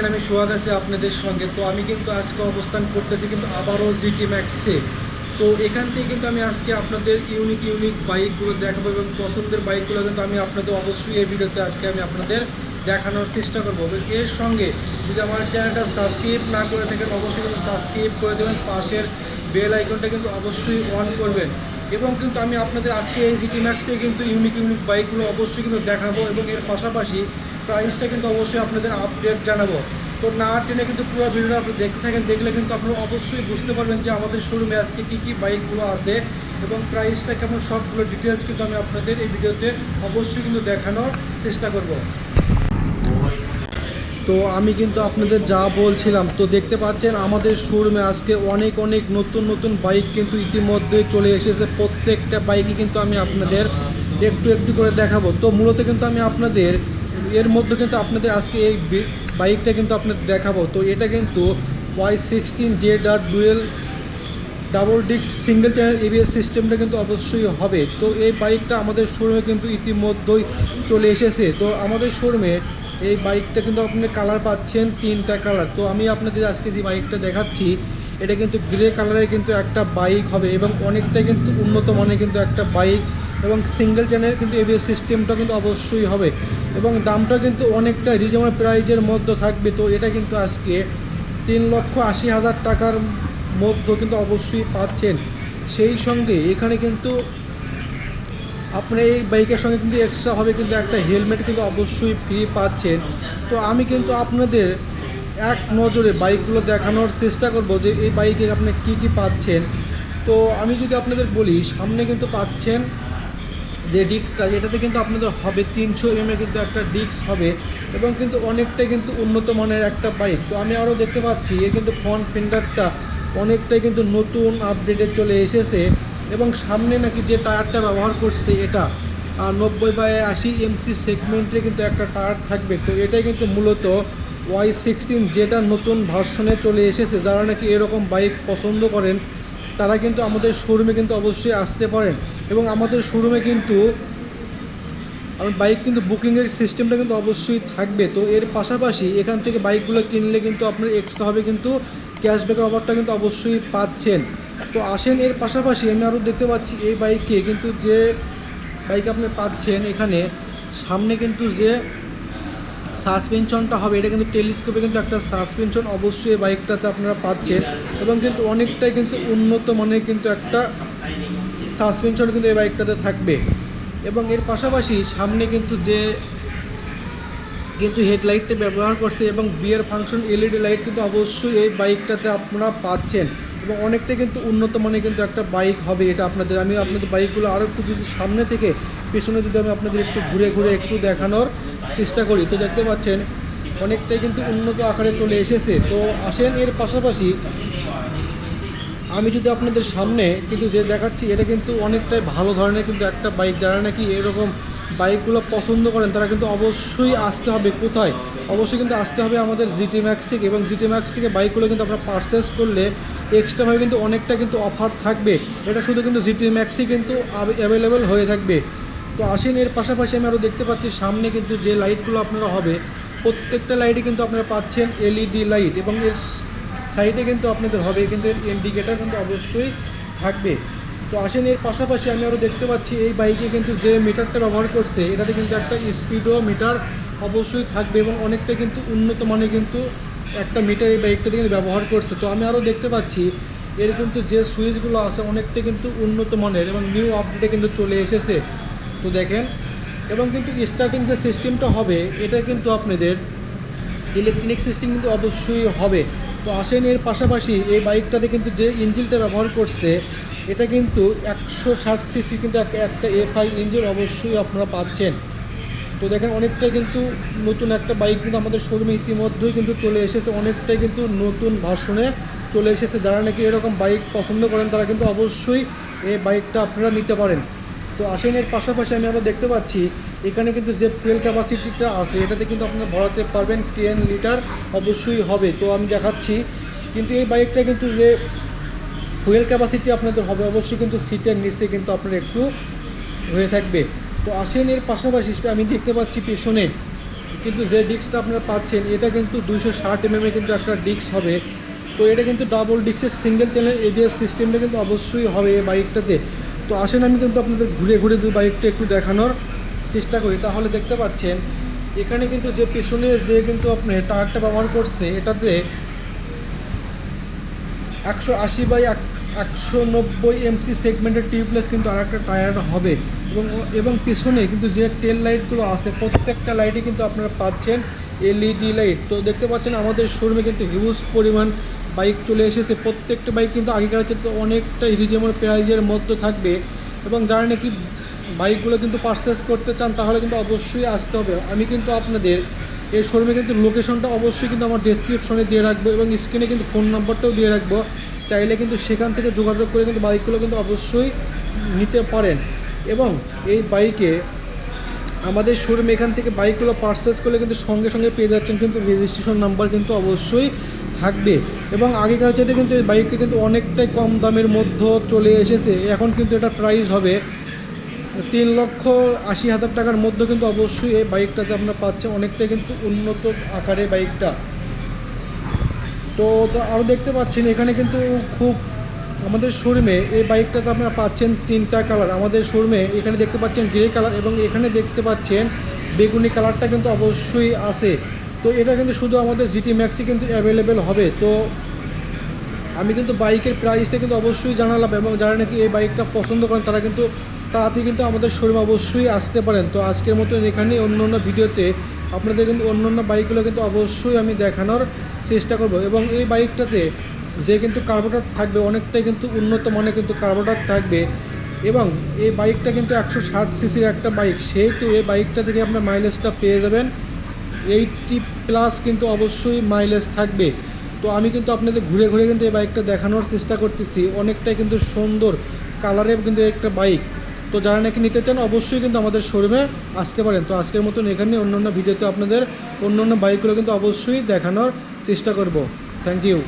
Friend আমি সোহাগ আছি আপনাদের সঙ্গে। তো আমি কিন্তু আজকে অবস্থান করতেছি কিন্তু আবারও জিটি ম্যাক্সে তো এখান থেকে কিন্তু আমি আজকে আপনাদের ইউনিক ইউনিক বাইকগুলো দেখাবো এবং পছন্দের বাইকগুলো কিন্তু আমি আপনাদের অবশ্যই এই ভিডিওতে আজকে আমি আপনাদের দেখানোর চেষ্টা করব। এবং এর সঙ্গে যদি আমার চ্যানেলটা সাবস্ক্রাইব না করে থাকেন, অবশ্যই কিন্তু সাবস্ক্রাইব করে দেবেন। পাশের বেল আইকনটা কিন্তু অবশ্যই অন করবেন। এবং কিন্তু আমি আপনাদের আজকে এই জিটি ম্যাক্সে কিন্তু ইউনিক ইউনিক বাইকগুলো অবশ্যই কিন্তু দেখাবো এবং এর পাশাপাশি প্রাইসটা কিন্তু অবশ্যই আপনাদের আপডেট জানাব। তো না টেনে কিন্তু পুরো ভিডিওটা আপনি দেখতে থাকেন, দেখলে কিন্তু আপনারা অবশ্যই বুঝতে পারবেন যে আমাদের শোরুমে আজকে কী কী বাইকগুলো আছে এবং প্রাইসটা কেমন, সবগুলো ডিটেলস কিন্তু আমি আপনাদের এই ভিডিওতে অবশ্যই কিন্তু দেখানোর চেষ্টা করব। তো আমি কিন্তু আপনাদের যা বলছিলাম, তো দেখতে পাচ্ছেন আমাদের শোরুমে আজকে অনেক অনেক নতুন নতুন বাইক কিন্তু ইতিমধ্যে চলে এসেছে। প্রত্যেকটা বাইকই কিন্তু আমি আপনাদের একটু একটু করে দেখাবো। তো মূলত কিন্তু আমি আপনাদের এর মধ্যে কিন্তু আপনাদের আজকে এই বাইকটা কিন্তু আপনাদের দেখাবো। তো এটা কিন্তু Y sixteen J R dual double disc single channel ABS সিস্টেমটা কিন্তু অবশ্যই হবে। তো এই বাইকটা আমাদের শোরুমে কিন্তু ইতিমধ্যেই চলে এসেছে। তো আমাদের শোরুমে এই বাইকটা কিন্তু আপনি কালার পাচ্ছেন তিনটা কালার। তো আমি আপনাদের আজকে যে বাইকটা দেখাচ্ছি, এটা কিন্তু গ্রে কালারের কিন্তু একটা বাইক হবে এবং অনেকটা কিন্তু উন্নত মানের কিন্তু একটা বাইক এবং সিঙ্গেল চ্যানেল কিন্তু এবিএস সিস্টেমটা কিন্তু অবশ্যই হবে। এবং দামটা কিন্তু অনেকটা রিজনেবল প্রাইজের মধ্যে থাকবে। তো এটা কিন্তু আজকে তিন লক্ষ আশি হাজার টাকার মধ্যে কিন্তু অবশ্যই পাচ্ছেন। সেই সঙ্গে এখানে কিন্তু আপনার এই বাইকের সঙ্গে কিন্তু এক্সট্রাভাবে কিন্তু একটা হেলমেট কিন্তু অবশ্যই ফ্রি পাচ্ছেন। তো আমি কিন্তু আপনাদের এক নজরে বাইকগুলো দেখানোর চেষ্টা করব যে এই বাইকে আপনি কি কি পাচ্ছেন। তো আমি যদি আপনাদের বলি, সামনে কিন্তু পাচ্ছেন যে ডিস্কটা এটাতে কিন্তু আপনাদের হবে তিনশো এম কিন্তু একটা ডিস্ক হবে এবং কিন্তু অনেকটাই কিন্তু উন্নত মানের একটা বাইক তো আমি আরও দেখতে পাচ্ছি, এর কিন্তু ফ্রন্ট ফেন্ডারটা অনেকটাই কিন্তু নতুন আপডেটে চলে এসেছে এবং সামনে নাকি যে টায়ারটা ব্যবহার করছে এটা নব্বই বাই আশি এমসি সেগমেন্টে কিন্তু একটা টায়ার থাকবে। তো এটাই কিন্তু মূলত ওয়াই সিক্সটিন যেটা নতুন ভার্সনে চলে এসেছে, যারা নাকি এরকম বাইক পছন্দ করেন তারা কিন্তু আমাদের শোরুমে কিন্তু অবশ্যই আসতে পারেন। এবং আমাদের শোরুমে কিন্তু আমি বাইক কিন্তু বুকিংয়ের সিস্টেমটা কিন্তু অবশ্যই থাকবে। তো এর পাশাপাশি এখান থেকে বাইকগুলো কিনলে কিন্তু আপনার এক্সট্রাভাবে কিন্তু ক্যাশব্যাকের অফারটা কিন্তু অবশ্যই পাচ্ছেন। তো আসেন এর পাশাপাশি আমি আরও দেখতে পাচ্ছি এই বাইকে কিন্তু যে বাইক আপনি পাচ্ছেন এখানে সামনে কিন্তু যে সাসপেনশনটা হবে। এটা কিন্তু টেলিস্কোপে কিন্তু একটা সাসপেনশন অবশ্যই এই বাইকটাতে আপনারা পাচ্ছেন এবং কিন্তু অনেকটাই কিন্তু উন্নত মানের কিন্তু একটা সাসপেনশন কিন্তু এই বাইকটাতে থাকবে। এবং এর পাশাপাশি সামনে কিন্তু যে কিন্তু হেডলাইটটা ব্যবহার করছে এবং বিয়ের ফাংশন এলইডি লাইট কিন্তু অবশ্যই এই বাইকটাতে আপনারা পাচ্ছেন। এবং অনেকটা কিন্তু উন্নত মানের কিন্তু একটা বাইক হবে এটা আপনাদের। আমি আপনাদের বাইকগুলো আরও একটু যদি সামনে থেকে, পেছনে যদি আমি আপনাদের একটু ঘুরে ঘুরে একটু দেখানোর চেষ্টা করি, তো দেখতে পাচ্ছেন অনেকটাই কিন্তু উন্নত আকারে চলে এসেছে। তো আসেন এর পাশাপাশি আমি যদি আপনাদের সামনে কিন্তু যে দেখাচ্ছি, এটা কিন্তু অনেকটাই ভালো ধরনের কিন্তু একটা বাইক যারা নাকি এরকম বাইকগুলো পছন্দ করেন, তারা কিন্তু অবশ্যই আসতে হবে। কোথায়? অবশ্যই কিন্তু আসতে হবে আমাদের জিটি ম্যাক্স থেকে এবং জিটি ম্যাক্স থেকে বাইকগুলো কিন্তু আপনারা পারচেস করলে এক্সট্রাভাবে কিন্তু অনেকটা কিন্তু অফার থাকবে। এটা শুধু কিন্তু জিটি ম্যাক্সই কিন্তু অ্যাভেলেবেল হয়ে থাকবে। তো আসেন, এর পাশাপাশি আমি আরও দেখতে পাচ্ছি, সামনে কিন্তু যে লাইটগুলো আপনারা হবে, প্রত্যেকটা লাইটে কিন্তু আপনারা পাচ্ছেন এলইডি লাইট এবং এর সাইডে কিন্তু আপনাদের হবে কিন্তু এর ইন্ডিকেটার কিন্তু অবশ্যই থাকবে। তো আসেন, এর পাশাপাশি আমি আরও দেখতে পাচ্ছি এই বাইকে কিন্তু যে মিটারটা ব্যবহার করছে, এটাতে কিন্তু একটা স্পিডও মিটার অবশ্যই থাকবে এবং অনেকটা কিন্তু উন্নত মানের কিন্তু একটা মিটার এই বাইকটাতে কিন্তু ব্যবহার করছে। তো আমি আরও দেখতে পাচ্ছি, এর কিন্তু যে সুইচগুলো আছে অনেকটা কিন্তু উন্নত মানের এবং নিউ আপডেটে কিন্তু চলে এসেছে। তো দেখেন, এবং কিন্তু স্টার্টিং যে সিস্টেমটা হবে, এটা কিন্তু আপনাদের ইলেকট্রনিক সিস্টেম কিন্তু অবশ্যই হবে। তো আসেন, এর পাশাপাশি এই বাইকটাতে কিন্তু যে ইঞ্জিনটা ব্যবহার করছে এটা কিন্তু একশো ষাট সিসি কিন্তু একটা এফআই ইঞ্জিন অবশ্যই আপনারা পাচ্ছেন। তো দেখেন অনেকটাই কিন্তু নতুন একটা বাইক কিন্তু আমাদের শোরুমে ইতিমধ্যেই কিন্তু চলে এসেছে। অনেকটাই কিন্তু নতুন ভাষণে চলে এসেছে। যারা নাকি এরকম বাইক পছন্দ করেন, তারা কিন্তু অবশ্যই এই বাইকটা আপনারা নিতে পারেন। তো আসেন, এর পাশাপাশি আমি আমরা দেখতে পাচ্ছি, এখানে কিন্তু যে ফুয়েল ক্যাপাসিটিটা আছে, এটাতে কিন্তু আপনারা ভরাতে পারবেন টেন লিটার অবশ্যই হবে। তো আমি দেখাচ্ছি, কিন্তু এই বাইকটা কিন্তু যে ফুয়েল ক্যাপাসিটি আপনাদের হবে অবশ্যই কিন্তু সিটের নিচে কিন্তু আপনার একটু হয়ে থাকবে। তো আসেন এর পাশাপাশি আমি দেখতে পাচ্ছি পেছনে কিন্তু যে ডিস্কটা আপনারা পাচ্ছেন, এটা কিন্তু দুইশো ষাট এম কিন্তু একটা ডিস্ক হবে। তো এটা কিন্তু ডাবল ডিস্কের সিঙ্গেল চ্যানেল এবিএস সিস্টেমটা কিন্তু অবশ্যই হবে এই বাইকটাতে তো আসেন আমি কিন্তু আপনাদের ঘুরে ঘুরে দু বাইকটা একটু দেখানোর চেষ্টা করি। তাহলে দেখতে পাচ্ছেন, এখানে কিন্তু যে পেছনে যে কিন্তু আপনি টায়ারটা ব্যবহার করছে, এটাতে একশো আশি বাই একশো নব্বই এমসি সেগমেন্টের টিউবলেস কিন্তু আর একটা টায়ার হবে। এবং এবং পিছনে কিন্তু যে টেল লাইটগুলো আছে, প্রত্যেকটা লাইটে কিন্তু আপনারা পাচ্ছেন এলইডি লাইট তো দেখতে পাচ্ছেন আমাদের শোরুমে কিন্তু হিউজ পরিমাণ বাইক চলে এসেছে। প্রত্যেকটা বাইক কিন্তু আগেকার চেয়ে অনেকটা রিজনেবল প্রাইজের মধ্যে থাকবে। এবং যারা নাকি বাইকগুলো কিন্তু পারচেস করতে চান, তাহলে কিন্তু অবশ্যই আসতে হবে। আমি কিন্তু আপনাদের এই শোরুমে কিন্তু লোকেশনটা অবশ্যই কিন্তু আমার ডেসক্রিপশনে দিয়ে রাখব এবং স্ক্রিনে কিন্তু ফোন নাম্বারটাও দিয়ে রাখব। চাইলে কিন্তু সেখান থেকে যোগাযোগ করে কিন্তু বাইকগুলো কিন্তু অবশ্যই নিতে পারেন। এবং এই বাইকে আমাদের শোরুমে এখান থেকে বাইকগুলো পারচেস করলে কিন্তু সঙ্গে সঙ্গে পেয়ে যাচ্ছেন কিন্তু রেজিস্ট্রেশন নাম্বার কিন্তু অবশ্যই থাকবে। এবং আগেকার চাইতে কিন্তু এই বাইকটি কিন্তু অনেকটাই কম দামের মধ্যে চলে এসেছে। এখন কিন্তু এটা প্রাইস হবে তিন লক্ষ আশি হাজার টাকার মধ্যে কিন্তু অবশ্যই এই বাইকটাতে আপনারা পাচ্ছেন। অনেকটাই কিন্তু উন্নত আকারে বাইকটা। তো আরও দেখতে পাচ্ছেন, এখানে কিন্তু খুব আমাদের শোরুমে এই বাইকটাতে আপনারা পাচ্ছেন তিনটা কালার। আমাদের শোরুমে এখানে দেখতে পাচ্ছেন গ্রে কালার এবং এখানে দেখতে পাচ্ছেন বেগুনি কালারটা কিন্তু অবশ্যই আছে। তো এটা কিন্তু শুধু আমাদের জিটি ম্যাক্সি কিন্তু অ্যাভেলেবেল হবে। তো আমি কিন্তু বাইকের প্রাইসটা কিন্তু অবশ্যই জানালাম এবং যারা নাকি এই বাইকটা পছন্দ করেন, তারা কিন্তু তাড়াতাড়ি কিন্তু আমাদের শোরুমে অবশ্যই আসতে পারেন। তো আজকের মতো এখানে অন্য অন্য ভিডিওতে আপনাদের কিন্তু অন্য অন্য বাইকগুলো কিন্তু অবশ্যই আমি দেখানোর চেষ্টা করব। এবং এই বাইকটাতে যে কিন্তু কার্বোটার থাকবে, অনেকটাই কিন্তু উন্নত মানের কিন্তু কার্বোটার থাকবে। এবং এই বাইকটা কিন্তু একশো ষাট সিসির একটা বাইক, সেহেতু এই বাইকটা থেকে আপনার মাইলেজটা পেয়ে যাবেন। এইটটি প্লাস কিন্তু অবশ্যই মাইলেজ থাকবে। তো আমি কিন্তু আপনাদের ঘুরে ঘুরে কিন্তু এই বাইকটা দেখানোর চেষ্টা করতেছি। অনেকটাই কিন্তু সুন্দর কালারের কিন্তু একটা বাইক। তো যারা নাকি নিতে চান, অবশ্যই কিন্তু আমাদের শোরুমে আসতে পারেন। তো আজকের মতন এখানে অন্য অন্য ভিডিওতে আপনাদের অন্য অন্য বাইকগুলো কিন্তু অবশ্যই দেখানোর চেষ্টা করব। Thank you